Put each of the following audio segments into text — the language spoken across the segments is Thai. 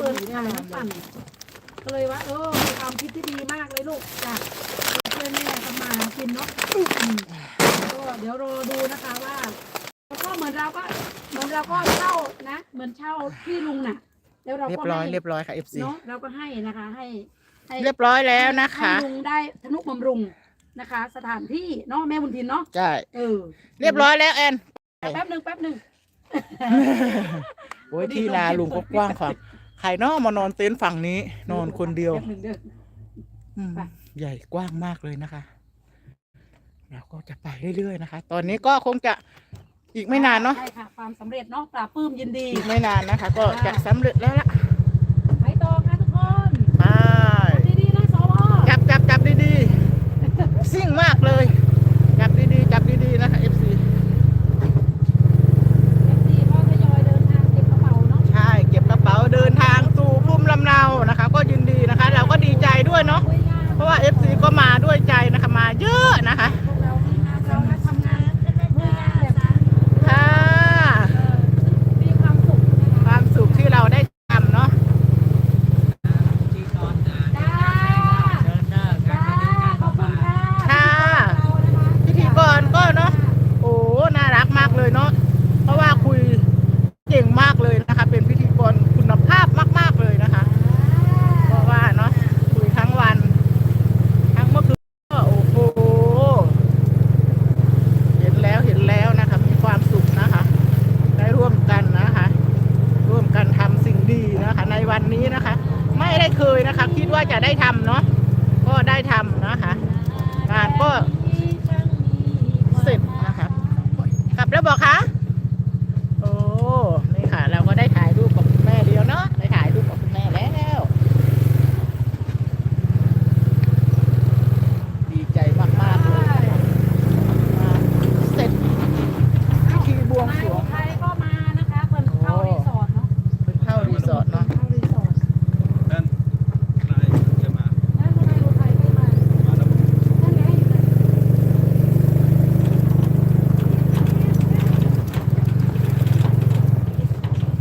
เอิญทำน้ำปั่นก็เลยว่าเออมีความคิดที่ดีมากเลยลูกจ้ะช่วยแม่ทำมาหากินเนาะอืมก็เดี๋ยวรอดูนะคะว่าก็เหมือนเราก็เหมือนเราก็เช่านะ เหมือนเช่าที่ลุงน่ะ แล้วเราเรียก็บร้อยให้เรียบร้อยค่ะ FC เนาะเราก็ให้นะคะให้ให้ เรียบร้อยแล้วนะคะให้ลุงได้ทนุบำรุงนะคะ สถานที่เนาะแม่บุญทินเนาะใช่เออเรียบร้อยแล้วแอนแป๊บหนึ่งแป๊บหนึ่งโอ้ยที่นาลุงก็กว้างขวาง ใครเนอมานอนเต็นท์ฝั่งนี้ นอนคนเดียวแป๊บหนึ่งเด้ออืมไปใหญ่กว้างมากเลยนะคะ เราก็จะไปเรื่อยๆนะคะ ตอนนี้ก็คงจะอีกไม่นานเนาะใช่ค่ะความสำเร็จเนาะปราบปลื้มยินดี อีกไม่นานนะคะ ก็จะสำเร็จแล้วล่ะ ไปต่อค่ะทุกคน ไป ดีๆนะสว จับจับจับดีๆ ซิ่งมากเลย จับดีๆ จับดีๆ นะคะ FC เอฟซีก็ทยอยเดินทางเก็บกระเป๋าเนาะ ใช่ เก็บกระเป๋าเดินทางสู่ภูมิลำเนานะคะ ก็ยินดีนะคะ เราก็ดีใจด้วยเนาะ คุยงาน เพราะว่า FC ก็มาด้วยใจนะคะ มาเยอะนะคะ พวกเราทีมงานเรามาทำงานคุยงานแบบ ค่ะ เออมีความสุขนะ ค คะ วามสุขที่เราได้ทำเนาะ จ้าจ้าขอบคุณค่ะ ค่ะ เรานะคะ พิธีกรก็เนาะ โอ้ น่ารักมากเลยเนาะ เพราะว่าคุยเก่งมากเลยนะคะ เป็นพิธีกรคุณภาพมากๆเลยนะคะ เพราะว่าเนาะคุยทั้งวัน ทั้งเมื่อคืนก็โอ้โห เห็นแล้วเห็นแล้วนะคะ มีความสุขนะคะ ได้ร่วมกันนะคะ ร่วมกันทำสิ่งดีนะคะ ในี้นะคะ ไม่ได้เคยนะคะ คิดว่าจะได้ทำเนาะก็ได้ทำนะคะงานก็เสร็จนะคะกลับแล้วบอกคะโอ้นี่ค่ะ เราก็ได้ถ่ายรูปกับคุณแม่เดียวเนาะได้ถ่ายรูปกับคุณแม่แล้ว ดีใจมากๆเลยนะคะมาเสร็จพิธีบวงสรวง นายอุทัยก็มานะคะเพิ่นเข้ารีสอร์ทเนาะ ไปเข้ารีสอร์ทเนาะ เข้ารีสอร์ท นั่นนายจะมา นั่นนายอุทัยไม่มา มาแล้ว นั่นไงอยู่นั่น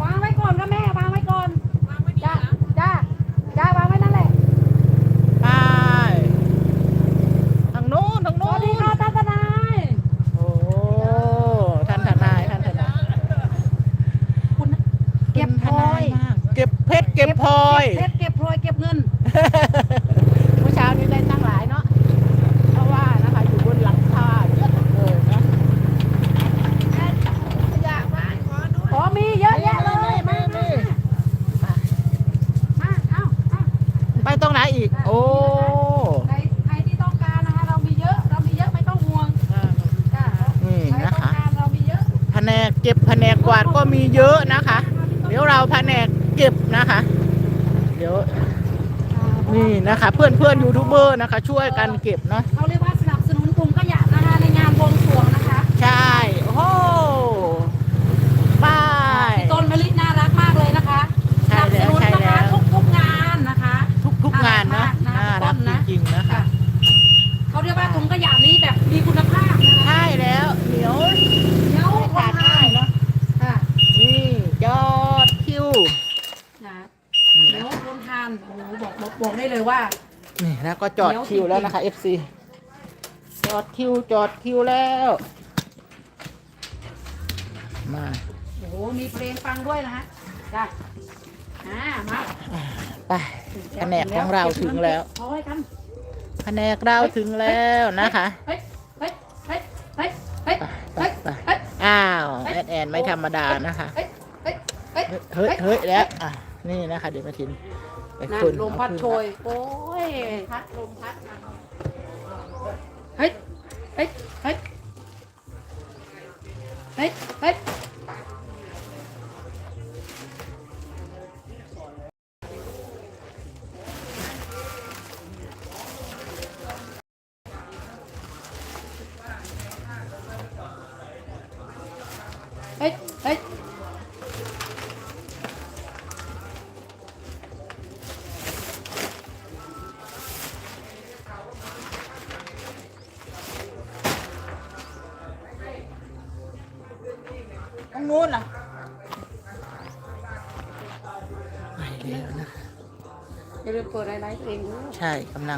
วางไว้ก่อนค่ะแม่วางไว้ก่อนจ้าจ้าจ้าวางไว้นั่นแหละ ไปทางโน้นทาง ส โน้ วัน สดีค่ะท่านทนาย โอ้ท่านทนายท่านทนาย คุณ เก็บพลอยมากเก็บเพชรเก็บพลอย เก็บเพชรเก็บพลอยเก็บเงิน เมื่อเช้านี้ได้ตั้งหลายเนาะ เพราะว่านะคะอยู่บนหลังคาเยอะเลยนะอ๋อมีเยอะแยะเลย มาไม่มาไม่มา เอ้าเอ้าไปตรงไหนอีก โอ้ใครใครที่ต้องการนะคะเรามีเยอะ เรามีเยอะไม่ต้องห่วงจ้านี่ใครนะต้องคะการเรามีเยอะ แผนกเก็บแผนกกวาดก็มีเยอะนะคะ เดี๋ยวเราแผนกเก็บนะคะ เดี๋ยวนี่นะคะเพื่อนเพื่อนยูทูบเบอร์นะคะ ช่วยกันเก็บเนาะเขาเรียกว่าสนับสนุนกลุ่มขยะนะคะในงานบวงสรวงนะคะ ใช่ โอ้โหบาย พี่ต้นมะลิน่ารักมากเลยนะคะส ใช่ นับส แล้ว นุน ใช่ นะ แล้ คะ ว ทุกทุกๆงานนะคะ ทุกทุกๆงานเนาะ น่า น่า รั รั ก ก มากนะ จริงๆนะคะ ค่ะเขาเรียกว่าถุงขยะนี้แบบมีคุณภาพนะคะ ใช่แล้วเหนียว เดี๋ยว ไม่ขาดง่ายเนาะ ค่ะ นี่ยอดคิว นะ นี่ เดี๋ยว นะ คนทานโอ้โหบอกบอกบอกได้เลย ว่า นี่แล้วก็จอดคิวแล้วนะคะ FC จอดคิวจอดคิวแล้ว มาโอ้โหมีเพลงฟังด้วยนะฮะจ้ะอ่ามาไปแผนกของเราถึงแล้วเอาไว้กันแผนกเราถึงแล้วนะคะเฮ้ยเฮ้ยเฮ้ยเฮ้ยเฮ้ยไปเฮ้ยไปเฮ้ยอ้าวแอนแอนไม่ธรรมดานะคะเฮ้ยเฮ้ยเฮ้ยเฮ้ยเฮ้ยแล้วอะนี่นะคะเดี๋ยวมาทิน ไปนั่นคุณลมพัดโชย โอ้ย พัดลมพัดมาเฮ้ย เฮ้ย เฮ้ย เฮ้ย เฮ้ย เฮ้ย เฮ้ย ตรงนู้นล่ะไปแแล้วนะอย่าลืมเปิดไลฟ์ตัวเองด้วย ใช่กำลัง